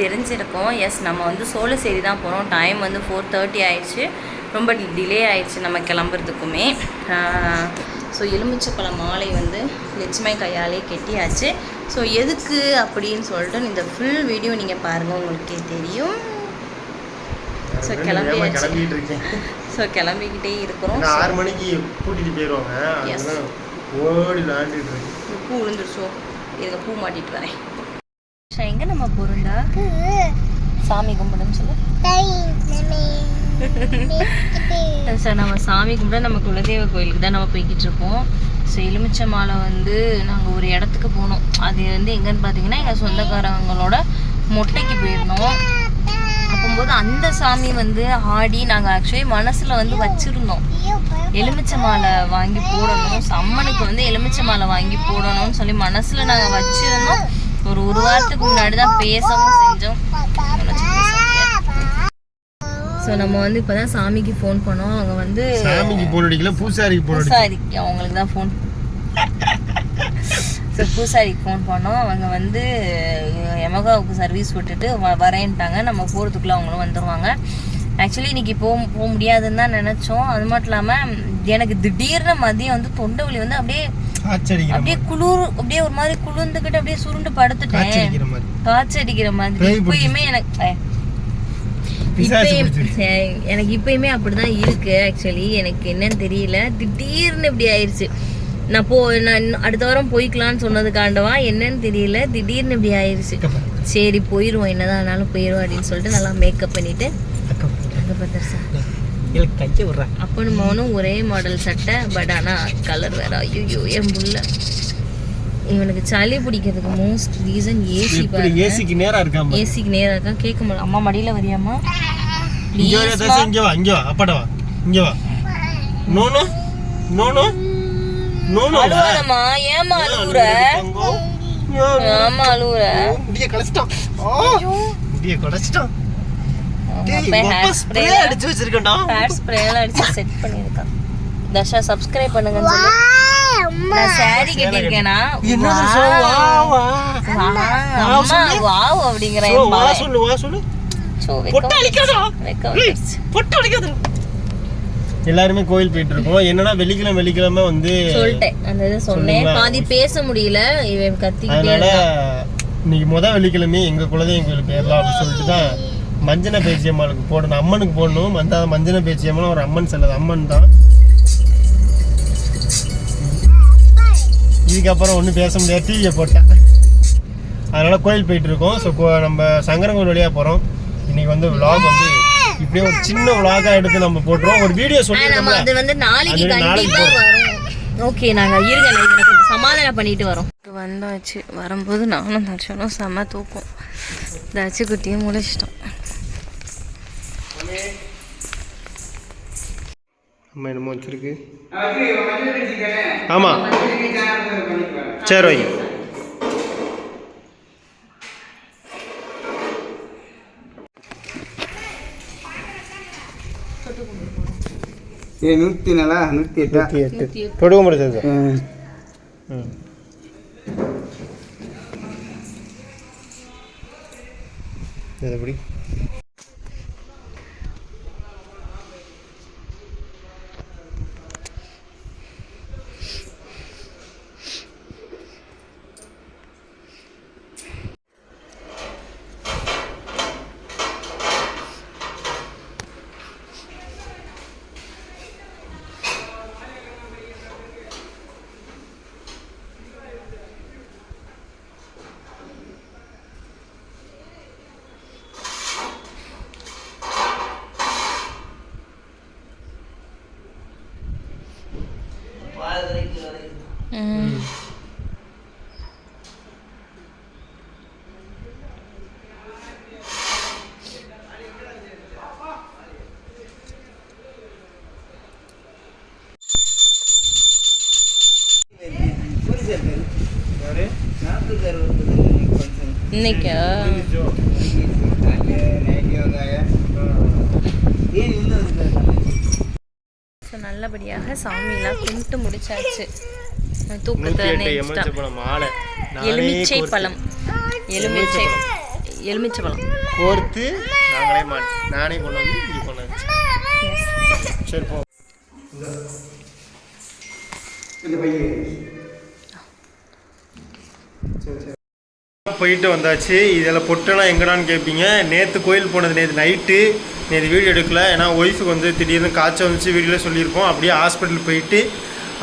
தெரிஞ்சிருக்கும். எஸ் நம்ம வந்து சோழசேரி தான் போகிறோம் டைம் வந்து ஃபோர் தேர்ட்டி ஆயிடுச்சு. ரொம்ப டிலே ஆயிடுச்சு நம்ம கிளம்புறதுக்குமே. ஸோ எலுமிச்சப்பழ மாலை வந்து லட்சுமி கையாலே கெட்டியாச்சு. ஸோ எதுக்கு அப்படின்னு சொல்லிட்டு இந்த ஃபுல் வீடியோ நீங்கள் பாருங்கள் உங்களுக்கே தெரியும். ஸோ கிளம்பியாச்சு. ஸோ கிளம்பிக்கிட்டே இருக்கிறோம். ஆறு மணிக்கு கூட்டிட்டு போயிடுவாங்க ஓடி இந்த பூ விழுந்துருச்சோ? இதுக்கு பூ மாட்டிட்டு வரேன். எங்க நம்ம பொருந்தா? சாமி கும்பிடுன்னு சொல்லு. சார் நம்ம சாமி கும்பிட நம்ம குலதெய்வ கோயிலுக்கு தான் நம்ம போய்கிட்டு இருக்கோம். ஸோ எலுமிச்சை மாலை வந்து நாங்கள் ஒரு இடத்துக்கு போனோம். அது வந்து எங்கன்னு பார்த்தீங்கன்னா எங்கள் சொந்தக்காரங்களோட மொட்டைக்கு போயிருந்தோம். அப்போம்போது அந்த சாமி வந்து ஆடி நாங்கள் ஆக்சுவலி மனசில் வந்து வச்சுருந்தோம். எலுமிச்சை மாலை வாங்கி போடணும். So, அம்மனுக்கு வந்து எலுமிச்சை மாலை வாங்கி போடணும்னு சொல்லி மனசில் நாங்கள் வச்சுருந்தோம். ஒரு ஒரு வாரத்துக்கு முன்னாடி தான் பேசவும் செஞ்சோம். ஸோ நம்ம வந்து இப்போ தான் சாமிக்கு ஃபோன் பண்ணோம். அவங்க வந்து சாமிக்கு போன் அடிக்கல பூசாரிக்கு போன் அடிக்கல. பூசாரிக்கு அவங்களுக்கு தான் ஃபோன் ஸோ பூசாரிக்கு ஃபோன் பண்ணோம். அவங்க வந்து எமகாவுக்கு சர்வீஸ் விட்டுட்டு வ வரேன்ட்டாங்க. நம்ம போகிறதுக்குள்ளே அவங்களும் வந்துடுவாங்க ஆக்சுவலி இன்னைக்கு போக போக முடியாதுன்னு தான் நினச்சோம். அது மட்டும் இல்லாமல் எனக்கு திடீர்னு மதியம் வந்து தொண்டை வலி வந்து அப்படியே அப்படியே குளிர் அப்படியே ஒரு மாதிரி குளிர்ந்துக்கிட்டு அப்படியே சுருண்டு படுத்துட்டேன். காய்ச்சல் அடிக்கிற மாதிரி. பேய் இப்பயுமே எனக்கு எனக்கு இப்பயுமே அப்படிதான் இருக்கு ஆக்சுவலி எனக்கு என்னன்னு தெரியல. திடீர்னு இப்படி ஆயிடுச்சு நான் போ நான் அடுத்த வாரம் போய்க்கலாம்னு சொன்னதுக்காண்டவா என்னன்னு தெரியல. திடீர்னு இப்படி ஆயிடுச்சு பாரு, சரி போயிடுவோம் என்னதான் ஆனாலும் போயிடுவோம் அப்படின்னு சொல்லிட்டு நல்லா மேக்கப் பண்ணிட்டு அக்கா எனக்கு கையை விடுறேன் அப்பனும் மகனும் ஒரே மாடல் சட்டை பட் ஆனால் கலர் வேற. ஐயோ என் புள்ள? இவனுக்கு சளி பிடிக்கிறதுக்கு மோஸ்ட் ரீசன் ஏசி ஏசிக்கு நேரா இருக்காம. ஏசிக்கு நேரா இருக்கா? கேட்க முடியல. அம்மா மடியில வரியாம்மா? இங்க தசை இங்க வா இங்க வா. அப்பாட வா. இங்க வா. No no no no no no அழுவாதம்மா ஏமா அழுவுற ஆமா அழுவுற. முடிய கலச்சிட்டான். முடிய கலச்சிட்டான். ஹேர் மொத்த ஸ்ப்ரே அடிச்சு வச்சிருக்கேன்டா. ஹேர் ஸ்ப்ரே எல்லாம் அடிச்சு செட் பண்ணிருக்கான் தர்ஷா சப்ஸ்கிரைப் பண்ணுங்கன்னு சொல்லி. நான் saree கட்டியிருக்கேனா? என்னது சோ வா வா அம்மா வாவ் அப்படிங்கிற சோ வா சொல்லு வா சொல்லு. எல்லாருமே கோயில் போயிட்டு இருக்கோம் என்னன்னா வெள்ளிக்கிழமை வெள்ளிக்கிழமை வந்து சொல்லிட்டேன். அந்த இது சொன்னேன்? பாதி பேச முடியல. இவன் கத்திக்கிட்டே அதனால. இன்னைக்கு முத வெள்ளிக்கிழமை எங்க குலதெய்வம் கோயிலுக்கு போயிடலாம் அப்படின்னு சொல்லிட்டு தான் மஞ்சன பேச்சியம்மாளுக்கு போடணும் அம்மனுக்கு போடணும். அந்த மஞ்சன பேச்சியம்மன் ஒரு அம்மன் செல்லது. அம்மன் தான். இதுக்கப்புறம் ஒன்றும் பேச முடியாது. டிவியை போட்டேன். அதனால கோயில் போயிட்டு இருக்கோம். ஸோ நம்ம சங்கரங்கோயில் வழியா போறோம். இன்னைக்கு வந்து vlog வந்து இப்படியே ஒரு சின்ன vlog-ஆ எடுத்து நம்ம போட்டுருவோம். ஒரு வீடியோ சொல்லியிருந்தோம்ல. அது வந்து நாளைக்கு அது நாளைக்கு கண்டிப்பா வரும். ஓகே நாங்க இருங்க கொஞ்சம் சமாதானம் பண்ணிட்டு வரோம். வந்தாச்சு. வரும்போது நானும் தர்ஷனும் செம்ம தூக்கம். தச்சு குட்டியை முழிச்சிட்டோம். அம்மா என்னமோ வச்சுருக்கு. ஆமாம் சரி வை நூற்றி நாலா நூற்றி எட்டா? நூற்றி எட்டு. தொடுக்க முடிச்சது ம். எப்படி? இன்னைக்கா? ஸோ நல்லபடியாக சாமியெல்லாம் கும்பிட்டு முடிச்சாச்சு. தூக்கத்தை எலுமிச்சை பழம். எலுமிச்சை எலுமிச்சை பழம். கோர்த்து நாங்களே நானே கொண்டு வந்து இங்கே கொண்டு வந்து சரி போ. இந்த பையன் போயிட்டு வந்தாச்சு. இதில் பொட்டெல்லாம் எங்கடான்னு கேட்பீங்க நேற்று கோயில் போனது நேற்று நைட்டு நேற்று வீடியோ எடுக்கல. ஏன்னா ஒய்ஃபுக்கு வந்து திடீர்னு காய்ச்சல் வந்துச்சு வீடியோவில் சொல்லியிருப்போம் அப்படியே ஹாஸ்பிட்டல் போயிட்டு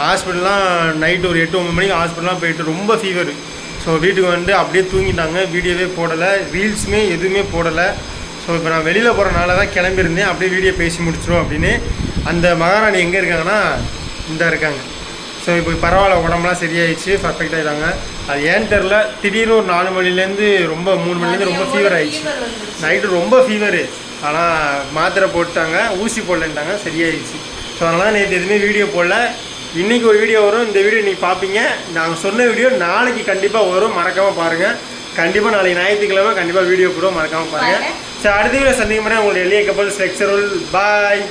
ஹாஸ்பிட்டல்லாம் நைட்டு ஒரு எட்டு ஒம்பது மணிக்கு ஹாஸ்பிட்டலாம் போயிட்டு ரொம்ப ஃபீவர் ஸோ வீட்டுக்கு வந்து அப்படியே தூங்கிட்டாங்க. வீடியோவே போடலை. ரீல்ஸுமே எதுவுமே போடலை. ஸோ இப்போ நான் வெளியில் போகிறனால தான் கிளம்பியிருந்தேன். அப்படியே வீடியோ பேசி முடிச்சிடும் அப்படின்னு. அந்த மகாராணி எங்கே இருக்காங்கன்னா இந்த இருக்காங்க. ஸோ இப்போ பரவாயில்ல உடம்புலாம் சரியாயிடுச்சு பர்ஃபெக்ட் ஆகிட்டாங்க அது ஏன்னு தெரில திடீர்னு ஒரு நாலு மணிலேருந்து ரொம்ப மூணு மணிலேருந்து ரொம்ப ஃபீவர் ஆயிடுச்சு. நைட்டு ரொம்ப ஃபீவரு ஆனால் மாத்திரை போட்டாங்க ஊசி போடலன்ட்டாங்க சரியாயிடுச்சு. ஸோ அதனால் நேற்று எதுவுமே வீடியோ போடல. இன்றைக்கி ஒரு வீடியோ வரும். இந்த வீடியோ நீங்கள் பார்ப்பீங்க நாங்கள் சொன்ன வீடியோ நாளைக்கு கண்டிப்பாக வரும். மறக்காமல் பாருங்கள் கண்டிப்பாக நாளைக்கு ஞாயிற்றுக்கிழமை கண்டிப்பாக வீடியோ போடுவோம். மறக்காமல் பாருங்கள் சரி அடுத்த வீடியோ சந்திக்கும் முறை உங்களுடைய எளிய கப்பல் ஸ்ட்ரக்சரல் பாய்